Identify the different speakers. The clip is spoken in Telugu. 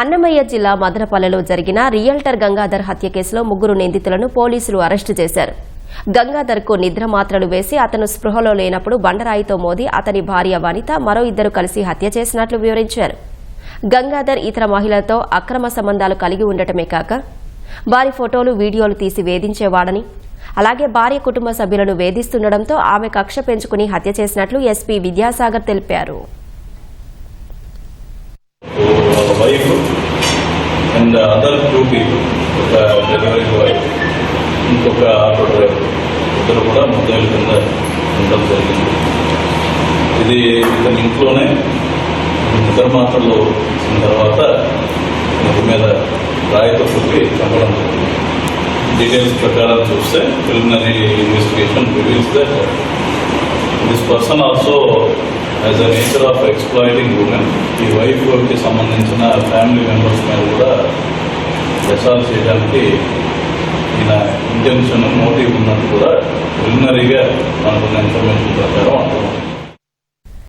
Speaker 1: అన్నమయ్య జిల్లా మదనపల్లెలో జరిగిన రియల్టర్ గంగాధర్ హత్య కేసులో ముగ్గురు నిందితులను పోలీసులు అరెస్టు చేశారు. గంగాధర్కు నిద్ర మాత్రలు వేసి అతను స్పృహలో లేనప్పుడు బండరాయితో మోది అతని భార్య వనిత మరో ఇద్దరు కలిసి హత్య చేసినట్లు వివరించారు. గంగాధర్ ఇతర మహిళలతో అక్రమ సంబంధాలు కలిగి ఉండటమే కాక వారి ఫోటోలు వీడియోలు తీసి వేధించేవాడని అలాగే భార్య కుటుంబ సభ్యులను వేధిస్తుండటంతో ఆమె కక్ష పెంచుకుని హత్య చేసినట్లు ఎస్పీ విద్యాసాగర్ తెలిపారు.
Speaker 2: Wife and other two people ఒక డెలివరీ బాయ్ ఇంకొక ఆటో డ్రైవర్ ఇద్దరు కూడా ముద్దాయిల కింద ఉండడం జరిగింది. ఇది ఇతని ఇంట్లోనే ఇద్దరు మాత్రలు వచ్చిన తర్వాత ఇంటి మీద రాయితో కొట్టి చంపడం జరిగింది. డీటెయిల్స్ ప్రకారం చూస్తే preliminary investigation reveals that this person also as a nature of exploiting women ఈ వైఫ్కి సంబంధించిన ఫ్యామిలీ మెంబర్స్ మీద కూడా ఎస్ఆర్ చేయడానికి ఈయన ఇంటెన్షన్ మోటివ్ ఉన్నట్టు కూడా ప్రిలిమినరీగా మనకున్న ఇన్ఫర్మేషన్ ప్రకారం అర్థమవుతుంది.